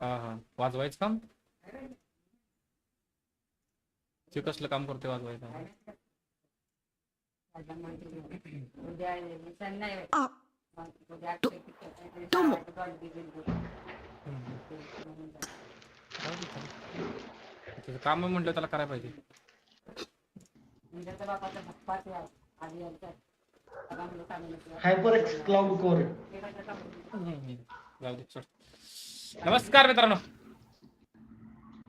हा हा. वाजवायचं काम? ते कसलं काम करते वाजवायचं? काम म्हटलं त्याला करायला पाहिजे. म्हणजे हायपर एक्स क्लाउड कोर जाऊ दे. नमस्कार मित्रांनो.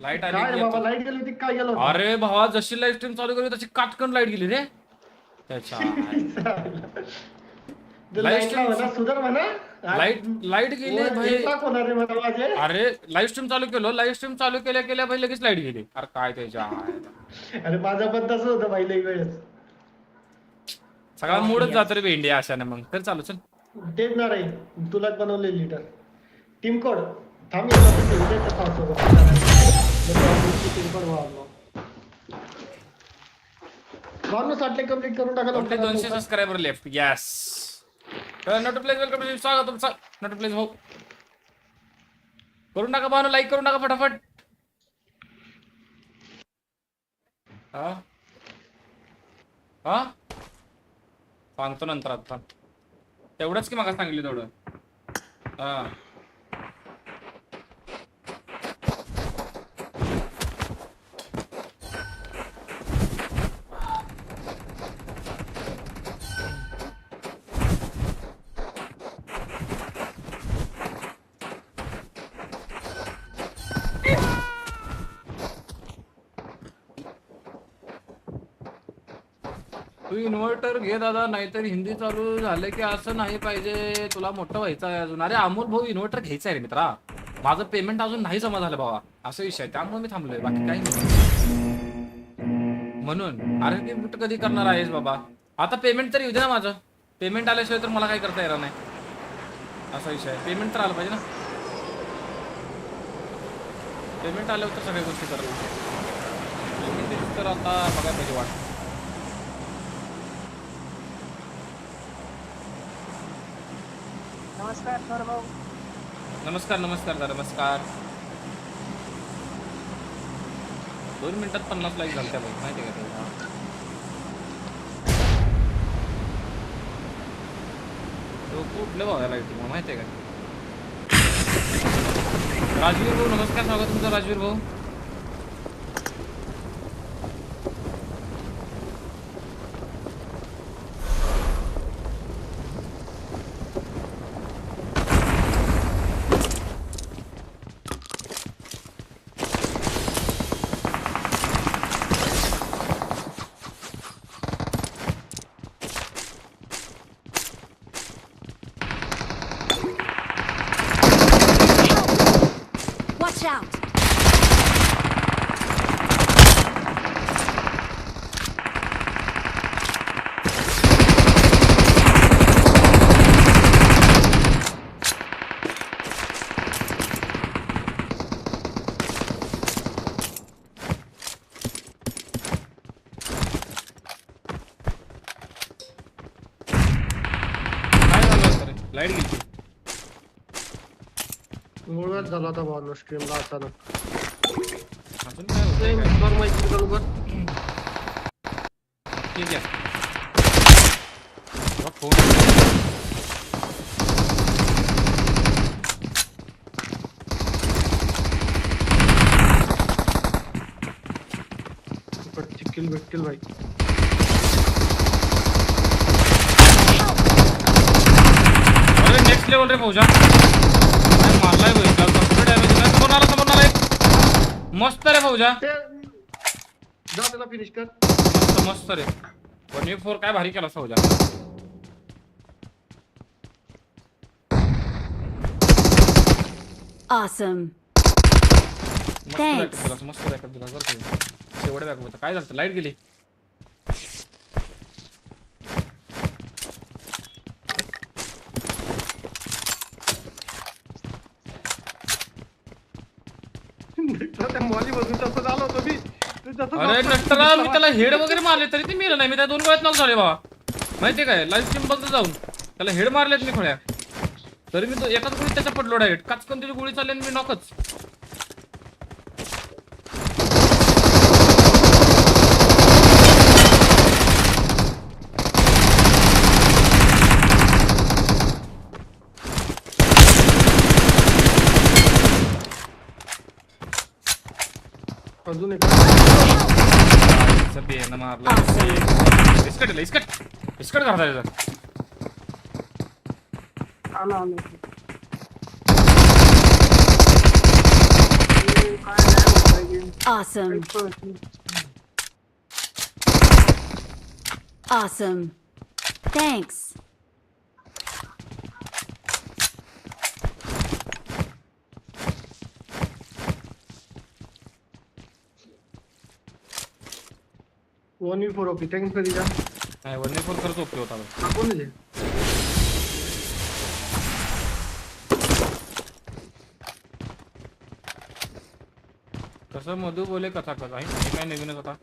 लाइट काय रे आली बाबा लाइट गेली होती काय गेलो अरे भावा जशी लाइट स्ट्रीम चालू केली तशी काटकन लाइट गेली रे. त्याच्या light stream- म्हणा सुधर म्हणा. लाइट लाइट गेली भाई. टाक होणार रे मला माझे. अरे लाईव्ह स्ट्रीम चालू केलं लाईव्ह स्ट्रीम चालू केल्या केल्या भाई लगेच लाइट गेली. अरे काय त्याच्या आईला. अरे माझं पण तसं होतं बाई लई वेळेस. सगळा मूडच जातो रे इंडिया अशाने मग. तर चालू चल. तेच ना रे तुला बनवले लिटर टीम कोड वाढलो साठले कंप्लीट करून. दोनशे subscriber left yes note place welcome to स्वागत तुमचं हो करून टाका भावना लाईक करून टाका फटाफट. हा? हा? सांगतो नंतर आता. तेवढंच की मागा सांगितलं तेवढं. हा. तू इन्व्हर्टर घे दादा नाहीतर हिंदी चालू झालं की असं नाही पाहिजे. तुला मोठं व्हायचं आहे अजून. अरे अमोल भाऊ इन्व्हर्टर घ्यायचं आहे रे मित्रा. माझं पेमेंट अजून नाही जमा झालं बाबा असं विषय आहे. त्यामुळे मी थांबलोय. बाकी काही नाही. म्हणून अरे पेमेंट कधी करणार आहेस बाबा? आता पेमेंट तर येऊ दे ना माझं. पेमेंट आल्याशिवाय तर मला काही करता येणार नाही. असा विषय आहे. पेमेंट तर आलं पाहिजे ना. पेमेंट आल्यावर तर सगळ्या गोष्टी करायला तर आता बघायला पाहिजे वाट नमस्कार सर भाऊ नमस्कार नमस्कार, दादा, नमस्कार. दोन मिनिटात पन्नास लाईक झाल्या भाई माहिती आहे का तुला? तो कुठलं भाऊ लाईट माहिती आहे का? राजवीर भाऊ, नमस्कार, स्वागत तुमचं, राजवीर भाऊ. लाइट गेली मुळव्याध झाला होता भावनो स्ट्रीमला अचानक. अजून काय होतंय? काय? माहिती कर ठीक आहे. बघ, फोन. किल भेटतील भाई अरे नेक्स्ट लेवल रे काय मारलाय भाई काल भरपूर डॅमेज दिला समोर आला समोर आला एक मस्त रे फौजा ते जा त्याला फिनिश कर. मस्त मस्त रे. वन वी फोर काय भारी केला फौजा Awesome. मस्त Thanks. backup दिला मस्त बॅकअप दिला. होता काय झालं लाइट गेली त्या मॉली बसून तसं झालं होतं मी ते तसं अरे. नंतर मी त्याला हेड वगैरे मारले तरी ते मेलं नाही. मी त्या दोन गोळ्यात नॉक झाले बाबा. माहितीये काय? लाईव्ह स्ट्रीम बघतो जाऊन त्याला हेड मारलेत मी खोड्या. तरी मी तो एकाच गोळीत त्याच्या पडलो डायरेक्ट. काचकन त्याची गोळी चालली आणि मी नॉकच. अजून एक बियाणं मारलं इस्कट दिलं इस्कट इस्कट करता याचं आला आला Awesome. Awesome. Thanks. One we four okay thanks कधीचा नाही वरने फ़ोन खरंच ओके होता. आपण जे कसं मधू बोले कथा कथा? हे काय नवीनच आता.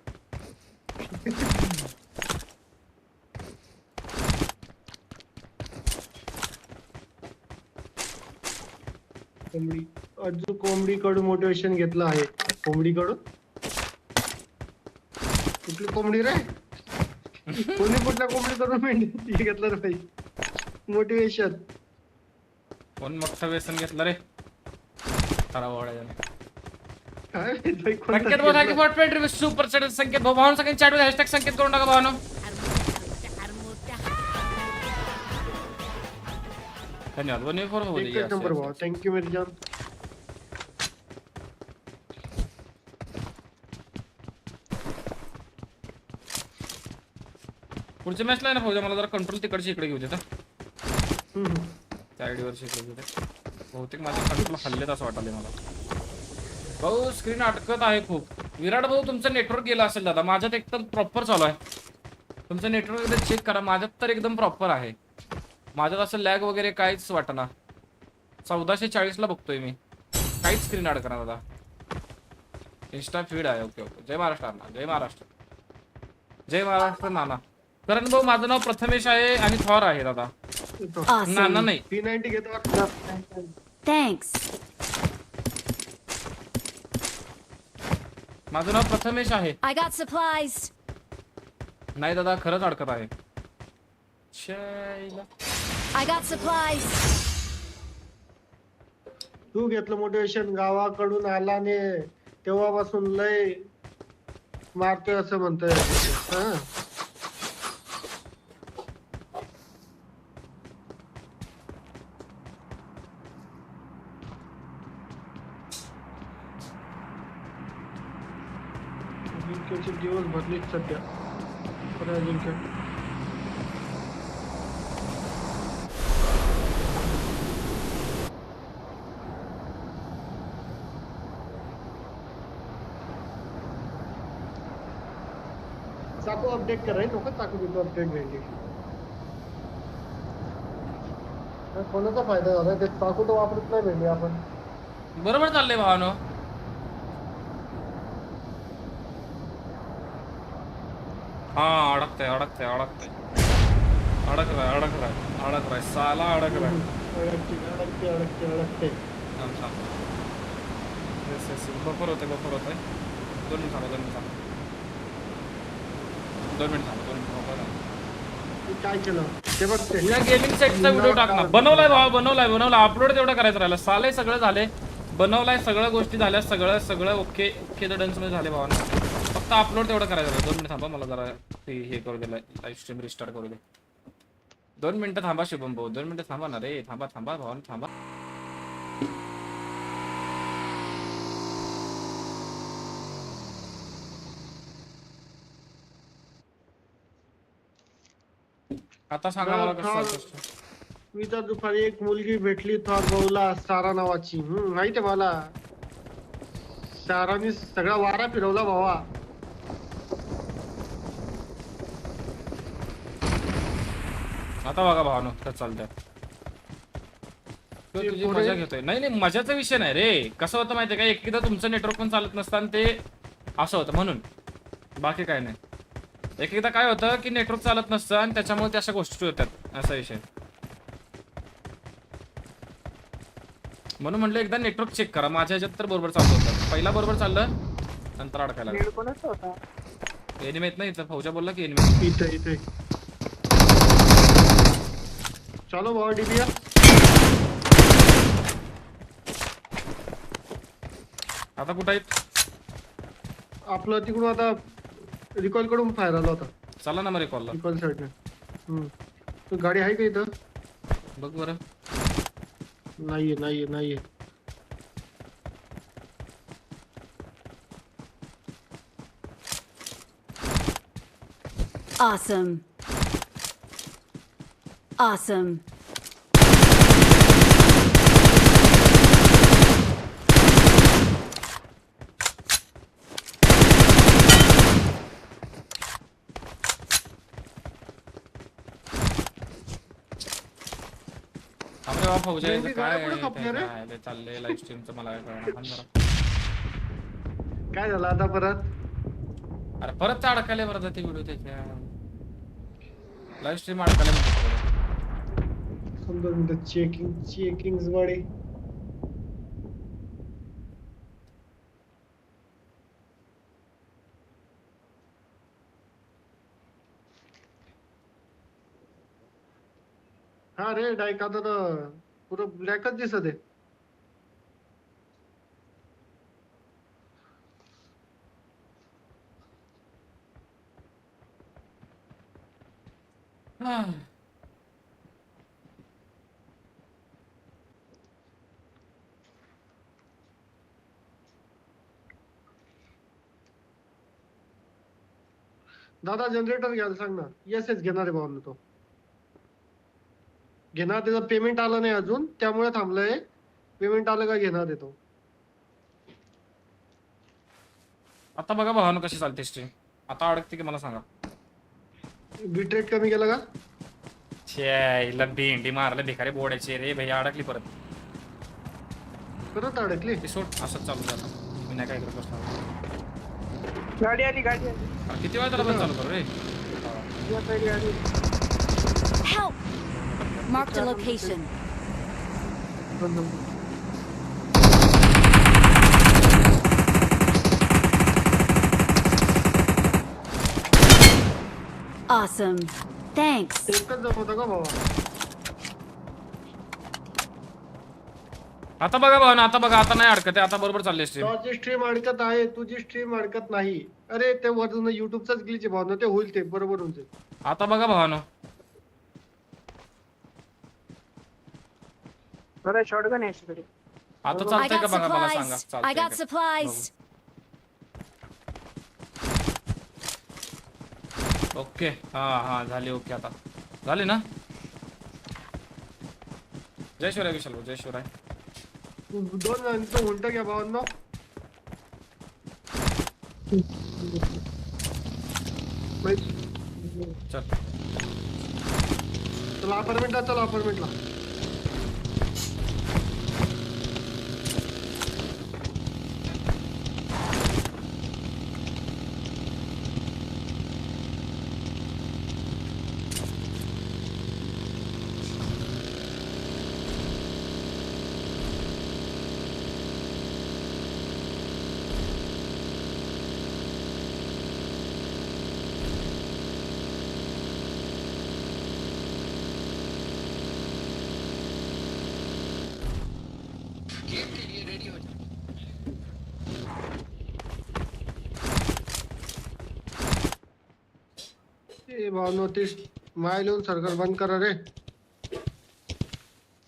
कोंबडी. अजून कोंबडी कडून मोटिवेशन घेतलं आहे. कोंबडी कडून कुठली कोंबडी रे? कोणी कुठल्या कोंबडी कडून मेंढी घेतलं रे भाई मोटिवेशन कोण मोठं व्यसन घेतलं रे? खरा ओढायला काय माहीत भाई कोणतं संकेत भाऊ थँक्यू घेतलं. For twenty rupees super chat Sanket भाऊ. भावना सगळ्यांनी चॅट हॅशटॅग संकेत करून टाका भावनो. धन्यवाद. वन फोर भाऊ. थँक्यू मेरी जान पुढच्या मॅचला ना भाऊ मला जरा कंट्रोल तिकडची इकडे घेऊ देता. त्या आयडीवरची इकडे घेऊ बहुतेक माझे कंट्रोल हल्लेत असं वाटाले मला. भाऊ स्क्रीन अटकत आहे खूप. विराट भाऊ तुमचं नेटवर्क गेलं असेल दादा. माझ्यात एकदम प्रॉपर चालू आहे. तुमचं नेटवर्क एकदा चेक करा. माझ्यात तर एकदम प्रॉपर आहे. माझ्यात असं लॅग वगैरे काहीच वाटना. चौदाशे चाळीसला बघतोय मी. काहीच स्क्रीन अडकणार दादा. इन्स्टा फीड आहे. ओके ओके जय महाराष्ट्र अण्णा. जय महाराष्ट्र. जय महाराष्ट्र नाना. करण भाऊ माझं नाव प्रथमेश आहे आणि थॉर आहे दादा. नाना Awesome. नाही नाईन्टी घेतो. माझं नाव प्रथमेश आहे supplies. नाही दादा खरंच अडकत आहे supplies. तू घेतलं मोटिवेशन गावाकडून आला ने तेव्हापासून लय मारतोय असं म्हणतोय हा अजिंक्यचे दिवस भरलेच सध्या. खरं अजिंक्य चाकू अपडेट करायला नको चाकू देतो अपडेट भेटली कोणाचा फायदा झाला? ते चाकू तर वापरत नाही भेटली आपण. बरोबर चाललंय भावानो. हा अडकतंय अडकतंय अडकतंय अडकलाय अडकलाय अडकलाय साला अडकलाय अडकते अडकते अडकते अडकते थांब, थांब. Yes, yes, बफर होते बफर होते दोन मिनिट थांबा दोन मिनिट थांबा दोन मिनिट थांबा दोन मिनिट थांबा काय केलं ते बघ या गेमिंग सेटचा व्हिडिओ टाकला बनवलाय भावा बनवलाय बनवलाय अपलोड तेवढा करायचं राहिला साले सगळं झाले बनवलाय सगळ्या गोष्टी झाल्या सगळं सगळं ओके ओके द डन्समध्ये झाले भावा फक्त अपलोड तेवढं करायचं दोन मिनिट थांबा मला जरा ते हे करू दे लाईव्ह स्ट्रीम रिस्टार्ट करू दे. दोन मिनिटं थांबा शुभम भाऊ. दोन मिनिटं थांबा ना रे. थांबा थांबा भाऊ थांबा. आता सांगा मला कसं मी तर दुपारी एक मुलगी भेटली थॉर भाऊला सारा नावाची. माहिती आहे मला साराने सगळा वारा फिरवला भावा. आता बघा भावानो कसं चालतंय. तुझी मजा घेतोय. नाही नाही मजाचा विषय नाही रे. कसं होतं माहितीये का? एकदा तुमचं नेटवर्क पण चालत नसतं आणि ते असं होतं म्हणून. बाकी काय नाही. एक एकदा काय होतं की नेटवर्क चालत नसतं आणि त्याच्यामुळे त्या अशा गोष्टी होतात असा विषय. म्हणून म्हटलं एकदा नेटवर्क चेक करा. माझ्या ह्याच्यात तर बरोबर चाललं होतं. पहिला बरोबर चाललं नंतर अडकायला नीड कोणाच होता? एनिमी येत नाही इथं? फौजा बोलला की एनिमी चलो भावा डीबीया आता कुठं आहेत? आपलं तिकडून आता रिकॉल कडून फायर आला होता. चला ना मग कॉलला रिकॉल साईडने. हम्म. तू गाडी आहे का इथं? बघ बरं. नाहीये नाहीये नाहीये. Awesome. Awesome. फौजा काय चाललंय लाईव्ह स्ट्रीमचं मला काय कळणार झालं आता परत? अरे परत ते अडकायला बरं ते व्हिडिओ त्याच्या. लाईव्ह स्ट्रीम अडकायला म्हणतो समजा म्हणतात चेकिंग चेकिंग गाडी हा रे डायक आता तर पुरं ब्लॅकच दिसत आहे Ah. दादा जनरेटर घ्यायला सांग ना. येस येस घेणार आहे भाऊ तो. घेणार त्याचं पेमेंट आलं नाही अजून. त्यामुळे थांबलंय. पेमेंट आलं का घेणार आहे तो. आता बघा भावानं कशी चालते स्ट्रीम आता अडकते की मला सांगा. बिटरेट कमी केला का? छे हिला भेंडी मारलं भिकारी बोडायची रे. भैया अडकली परत. परत अडकली? ते सोड असंच चालू आता मी नाही काय करत बसणार. गाडी आली गाडी आली किती त्याला पण चालू करू रे या साईड आली Help! Marked a location. Awesome. Thanks. एकच जम होता का भावा आता बघा भावानं आता बघा आता नाही अडकत आहे, आता बरोबर चालले स्ट्रीम तुझी स्ट्रीम अडकत आहे तुझी स्ट्रीम अडकत नाही अरे ते वरून युट्यूबचाच ग्लिच आहे भावना ते होईल ते बरोबर होईल ते. आता बघा भावानं बरं शॉटगन आहे याच्याकडे आता I चालतंय का got बघा मला सांगा. Supplies. I got चालतंय का? supplies. ओके. हा हा झाले ओके आता. झाले ना? जय शिवराय विशाल भाऊ, जय शिवराय. दोन जणांचं उलट घ्या भावांना चल चला अपार्टमेंटला चला अपार्टमेंटला ए भावनो ते माय लिहून सरकार बंद करा रे.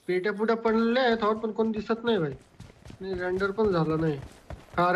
पेट्या पुट्या पडलेल्या आहेत हॉट पण कोण दिसत नाही भाई रेंडर पण झाला नाही.